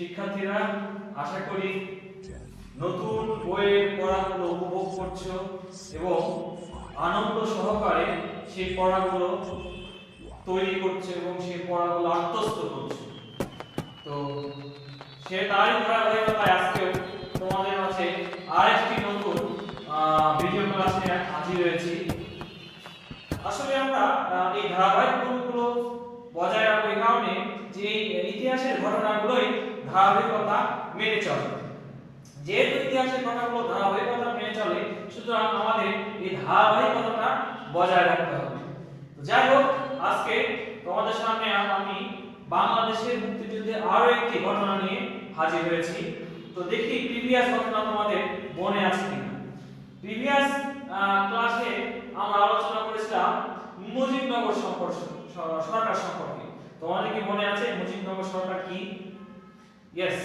শিক্ষার্থীরা আশা করি নতুন বইয়ের পড়াগুলো উপভোগ করছ এবং আনন্দ সহকারে সেই পড়াগুলো তৈরি করছে এবং সেই পড়াগুলো আত্মস্থ করছে। তো সে তারই ধারাবাহিকতায় আজকেও তোমাদের মাঝে আরেকটি নতুন ভিডিও ক্লাসে হাজির হয়েছি। আসলে আমরা এই ধারাবাহিকগুলো বজায় রাখব এই কারণে যে ইতিহাসের ঘটনাগুলোই ধারাবাহিকতা মেনে চলে। যেহেতু ইতিহাসের ঘটনাগুলো ধারাবাহিকতা মেনে চলে, সুতরাং আমাদের এই ধারাবাহিকতাটা বজায় রাখতে হবে। যাই হোক, আজকে তোমাদের সামনে আমি বাংলাদেশের মুক্তিযুদ্ধে আরও একটি ঘটনা নিয়ে হাজির হয়েছি। তো দেখি প্রিভিয়াস ঘটনা তোমাদের মনে আছে কিনা। প্রিভিয়াস ক্লাসে আমরা আলোচনা করেছিলাম মুজিবনগর সম্পর্ক সরকার সম্পর্কে। তোমাদের কি মনে আছে মুজিবনগর সরকার কি ইয়েস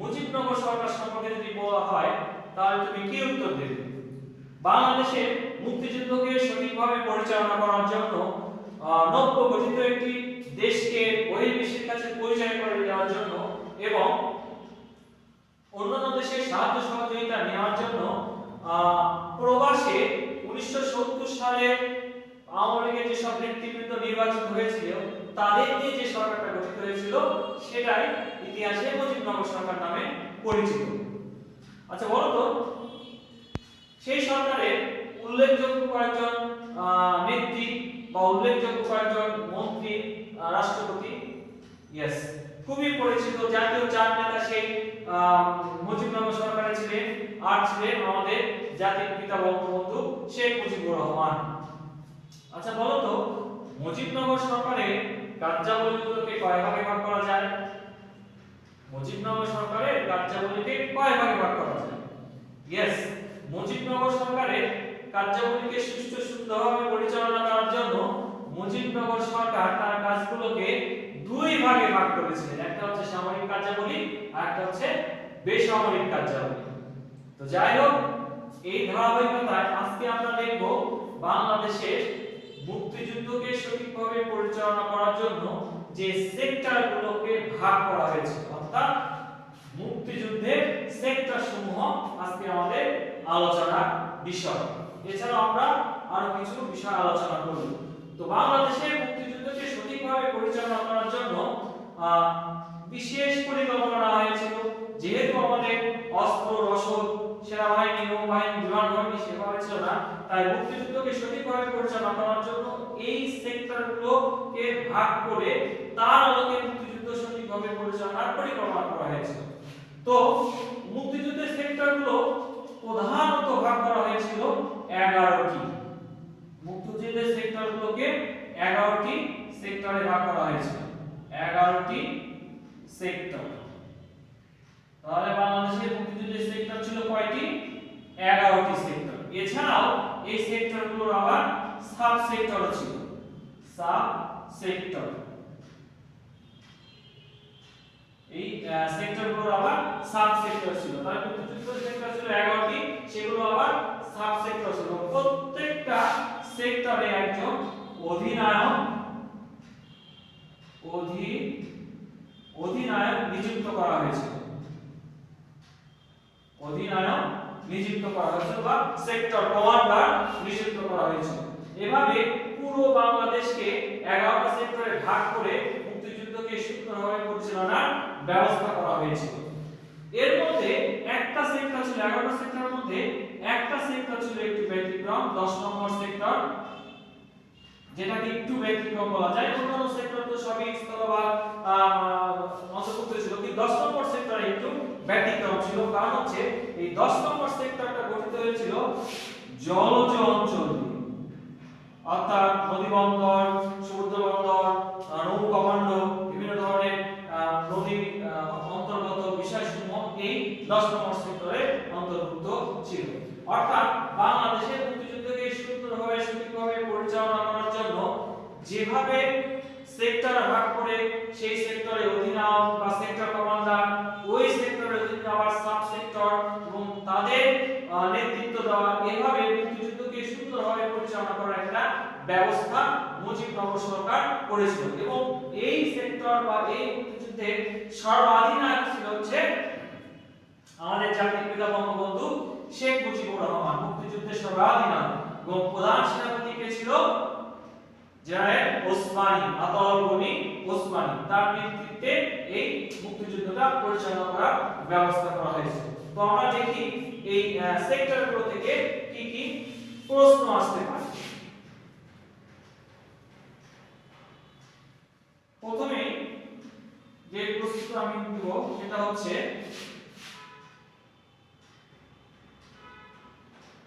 মুজিবনগর সরকার সম্পর্কে যদি বলা হয়, তাহলে তুমি কি উত্তর দেবে? বাংলাদেশের মুক্তিযুদ্ধকে সঠিকভাবে পরিচালনা করার জন্য নব্য গঠিত একটি দেশকে বহির্বিশ্বের কাছে পরিচয় করে দেওয়ার জন্য এবং অন্যান্য দেশের সাহায্য সহযোগিতা নেওয়ার জন্য প্রবাসে উনিশশো সত্তর সালে আওয়ামী লীগের যেসব নেতৃবৃন্দ নির্বাচিত হয়েছিল, তাদের দিয়ে যে সরকারটা গঠিত হয়েছিল, সেটাই ইতিহাসে মুজিবনগর সরকার নামে পরিচিত। আচ্ছা সেই সরকারের উল্লেখযোগ্য কয়েকজন নেত্রী বা উল্লেখযোগ্য কয়েকজন মন্ত্রী রাষ্ট্রপতি ইয়েস খুবই পরিচিত জাতীয় চার নেতা সেই মুজিবনগর সরকারে ছিলেন, আর ছিলেন আমাদের জাতির পিতা বঙ্গবন্ধু শেখ মুজিবুর রহমান। আচ্ছা বলো তো, মুজিবনগর সরকারের কার্যাবলীগুলোকে কয় ভাগে ভাগ করা যায়? মুজিবনগর সরকারের কার্যাবলীকে কয় ভাগে ভাগ করা যায়? ইয়েস মুজিবনগর সরকারের কার্যাবলীকে সুষ্ঠু সুন্দরভাবে পরিচালনা করার জন্য মুজিবনগর সরকার তার কাজগুলোকে দুই ভাগে ভাগ করেছিলেন একটা হচ্ছে সামরিক কার্যাবলী আর একটা হচ্ছে বেসামরিক কার্যাবলী। তো যাই হোক, এই ধারাবাহিকতায় আজকে আমরা দেখব বাংলাদেশের মুক্তিযুদ্ধকে সঠিকভাবে পরিচালনা করার জন্য যে সেক্টরগুলোকে ভাগ করা হয়েছে অর্থাৎ মুক্তিযুদ্ধের সেক্টর সমূহ আজকে আমাদের আলোচনার বিষয়। এছাড়া আমরা আরও কিছু বিষয় আলোচনা করব। তো বাংলাদেশের মুক্তিযুদ্ধকে সঠিকভাবে পরিচালনা করার জন্য বিশেষ পরিকল্পনা হয়েছিল, যেহেতু আমাদের অস্ত্র, রসদ সেনাবাহিনী নৌবাহিনী বিমান, বাহিনী সেভাবে ছিল না। তাই মুক্তিযুদ্ধকে সঠিকভাবে পরিচালনা করার জন্য এই সেক্টরগুলোকে ভাগ করে তার আলোকে মুক্তিযুদ্ধ সঠিকভাবে পরিচালনার পরিকল্পনা করা হয়েছিল তো মুক্তিযুদ্ধের সেক্টরগুলো প্রধানত ভাগ করা হয়েছিল এগারোটি মুক্তিযুদ্ধের সেক্টরগুলোকে এগারোটি সেক্টরে ভাগ করা হয়েছিল এগারোটি সেক্টর তাহলে বাংলাদেশের মুক্তিযুদ্ধের সেক্টর ছিল কয়টি এগারোটি সেক্টর এছাড়াও এই সেক্টরগুলোর আবার সাব সেক্টর ছিল। সাব সেক্টর এই সেক্টরগুলোর আবার সাব সেক্টর ছিল। তাহলে মুক্তিযুদ্ধ সেক্টর ছিল 11টি সেগুলো আবার সাব সেক্টর ছিল। প্রত্যেকটা সেক্টরে একজন অধিনায়ক, অধি, অধিনায়ক নিযুক্ত করা হয়েছিল। অধিনায়ক নিযুক্ত করা হয়েছিল বা সেক্টর কমান্ডার নিযুক্ত করা হয়েছে। এভাবে পুরো বাংলাদেশকে 11টা সেক্টরে ভাগ করে মুক্তিযুদ্ধকে সুন্দরভাবে পরিচালনার ব্যবস্থা করা হয়েছিল এর মধ্যে একটা সেক্টর ছিল 11টা সেক্টরের মধ্যে একটা সেক্টর ছিল একটু ব্যতিক্রম 10 নম্বর সেক্টর যেটাকে একটু ব্যতিক্রম বলা যায়। অন্যান্য সেক্টর তো সবই স্থলভাগ অন্তর্ভুক্ত ছিল। কিন্তু 10 নম্বর সেক্টরে একটু ব্যতিক্রম ছিল। কারণ হচ্ছে এই 10 নম্বর সেক্টরটা গঠিত হয়েছিল জলজ অঞ্চল অর্থাৎ নদী বন্দর সমুদ্র বন্দর আহ, নৌ বিভিন্ন ধরনের নদী অন্তর্গত বিষয়সমূহ এই 10 নম্বর সেক্টরে অন্তর্ভুক্ত ছিল। অর্থাৎ বাংলাদেশের মুক্তিযুদ্ধকে সুন্দরভাবে সঠিকভাবে পরিচালনা করার জন্য যেভাবে সেক্টর ভাগ করে সেই সেক্টরে অধিনায়ক বা সেক্টর কমান্ডার ওই সেক্টরের অধীনে আবার সাব সেক্টর এবং তাদের আহ, নেতৃত্ব দেওয়া এভাবে মুক্তিযুদ্ধকে সুন্দরভাবে পরিচালনা করার একটা মুজিবনগর সরকার করেছিল। এবং এই সেক্টর বা এই মুক্তিযুদ্ধে সর্বাধিনায়ক ছিল হচ্ছে আমাদের জাতির পিতা বঙ্গবন্ধু শেখ মুজিবুর রহমান। মুক্তিযুদ্ধের সর্বাধিনায়ক। এবং প্রধান সেনাপতি কে ছিল? জেনারেল ওসমানী আতাউল গনি ওসমানী। তার নেতৃত্বে এই মুক্তিযুদ্ধটা পরিচালনা করার ব্যবস্থা করা হয়েছে। তো আমরা দেখি এই সেক্টরগুলো থেকে কি কি প্রশ্ন আসতে পারে প্রথমে যে আমি সেটা হচ্ছে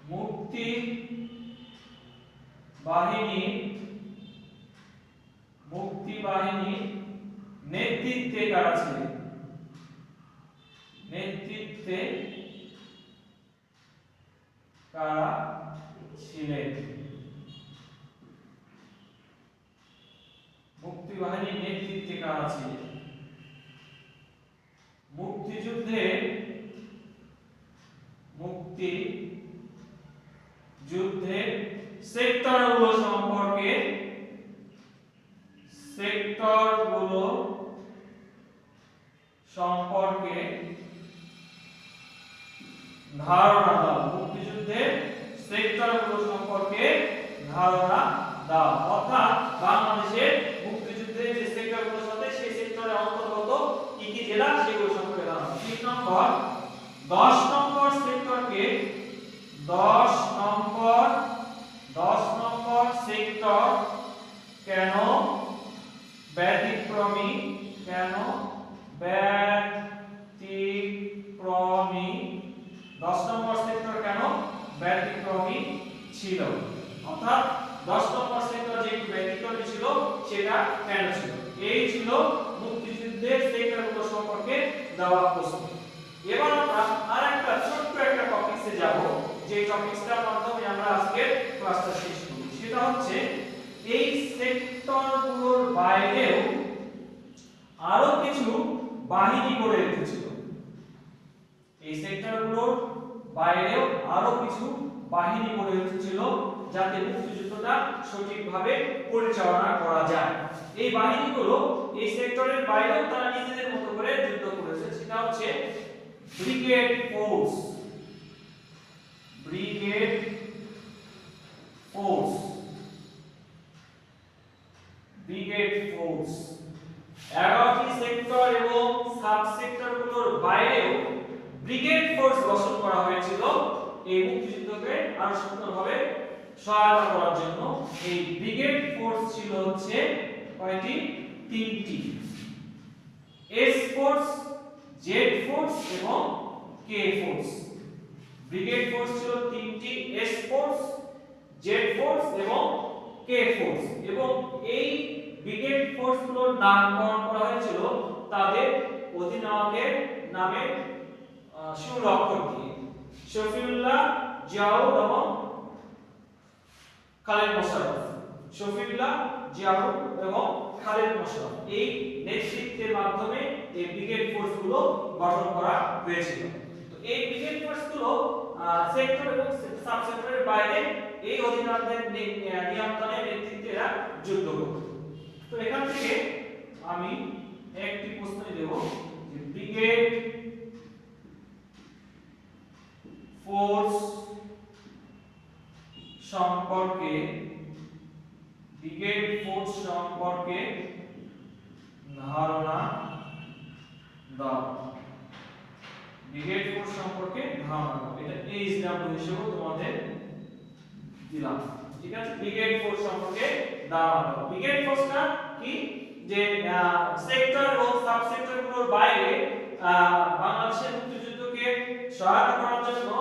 মুক্তি বাহিনী মুক্তি বাহিনী নেতৃত্বে কারা ছিলেন নেতৃত্বে কারা ছিলেন? মুক্তি বাহিনীর নেতৃত্বে কারা ছিলেন মুক্তিযুদ্ধে মুক্তি যুদ্ধের সেক্টরগুলো সম্পর্কে সেক্টরগুলো সম্পর্কে ধারণা দাও। মুক্তিযুদ্ধের সেক্টরগুলো সম্পর্কে ধারণা দাও। অর্থাৎ বাংলাদেশের মুক্তিযুদ্ধের যে সেক্টরগুলোর সাথে সেই সেক্টরের অন্তর্গত কি কি জেলা, সেগুলো সম্পর্কে ধারণা তিন নম্বর, দশ নম্বর সেক্টরকে দশ নম্বর দশ নম্বর সেক্টর কেন ব্যতিক্রমী কেন? ব্যতিক্রমী দশ নম্বর সেক্টর কেন? ব্যতিক্রমী ছিল। অর্থাৎ দশ নম্বর সেক্টর যে একটু ব্যতিক্রমী ছিল, সেটা কেন ছিল? এই ছিল মুক্তিযুদ্ধের সেক্টরগুলো সম্পর্কে দেওয়া প্রশ্ন। এবার আমরা আরেকটা ছোট্ট একটা টপিকসে যাব। যে টপিকসটার মাধ্যমে আমরা আজকে ক্লাসটা শেষ করব। সেটা হচ্ছে এই সেক্টরগুলোর বাইরেও আরও কিছু বাহিনী গড়ে রেখেছিল এই সেক্টরগুলোর বাইরেও আরও কিছু বাহিনী গড়ে উঠেছিল যাতে মুক্তিযুদ্ধটা সঠিকভাবে পরিচালনা করা যায়। এই বাহিনীগুলো এই সেক্টরের বাইরেও তারা নিজেদের মতো করে যুদ্ধ করেছে, সেটা হচ্ছে brigade force. Brigade force. Brigade force. এগারোটি সেক্টর এবং সাব সেক্টরগুলোর বাইরেও ব্রিগেড ফোর্স গঠন করা হয়েছিল এই মুক্তিযুদ্ধকে আরও সুন্দরভাবে সহায়তা করার জন্য। এই ব্রিগেড ফোর্স ছিল হচ্ছে কয়টি? তিনটি। এস ফোর্স জেড ফোর্স এবং কে ফোর্স ব্রিগেড ফোর্স ছিল তিনটি। এস ফোর্স জেড ফোর্স এবং কে ফোর্স। এবং এই ব্রিগেড ফোর্সগুলোর নামকরণ করা হয়েছিল তাদের অধিনায়কের নামে শুরু দিয়ে। শফিউল্লাহ জিয়াউল এবং খালেদ মোশাররফ। শফিউল্লাহ জিয়াউল এবং খালেদ মোশাররফ। এই নেতৃত্বের মাধ্যমে এই ব্রিগেড ফোর্সগুলো গঠন করা হয়েছিল। তো এই ব্রিগেড ফোর্সগুলো সেক্টর এবং সাব সেক্টরের বাইরে এই অধিনায়কদের নিয়ন্ত্রণে নেতৃত্বে এরা যুদ্ধ করত তো এখান থেকে আমি একটি প্রশ্ন দেব যে ব্রিগেড ফোর্স সম্পর্কে, ব্রিগেড ফোর্স সম্পর্কে ধারণা দাও। ব্রিগেড ফোর্স সম্পর্কে ধারণা দাও। এটা এইচ ডাব্লিউ হিসেবে তোমাদের দিলাম। ঠিক আছে? ব্রিগেড ফোর্স সম্পর্কে ধারণা দাও। ব্রিগেড ফোর্সটা কি? যে সেক্টর এবং সাব সেক্টরগুলোর বাইরে বাংলাদেশের মুক্তিযুদ্ধকে সহায়তা করার জন্য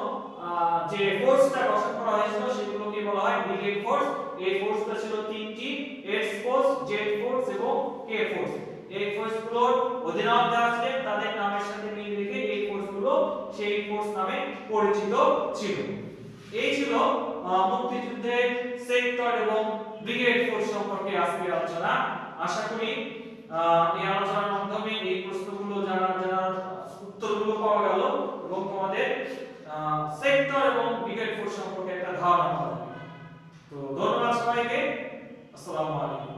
যে ফোর্সটা গঠন করা হয়েছিল, সেগুলোকে বলা হয় ব্রিগেড ফোর্স এই ফোর্সটা ছিল তিনটি এস ফোর্স জেড ফোর্স এবং কে ফোর্স এই ফোর্সগুলোর অধিনায়ক যারা ছিলেন, তাদের নামের সাথে মিল রেখে এই ফোর্সগুলো সেই ফোর্স নামে পরিচিত ছিল। এই ছিল আহ, মুক্তিযুদ্ধের সেক্টর এবং ব্রিগেড ফোর্স সম্পর্কে আজকের আলোচনা। আশা করি এই আলোচনার মাধ্যমে এই প্রশ্নগুলো জানার জানার উত্তরগুলো পাওয়া গেল এবং তোমাদের সেক্টর এবং ব্রিগেড ফোর্স সম্পর্কে একটা ধারণা পাওয়া তো ধন্যবাদ সবাইকে। আসসালামু আলাইকুম।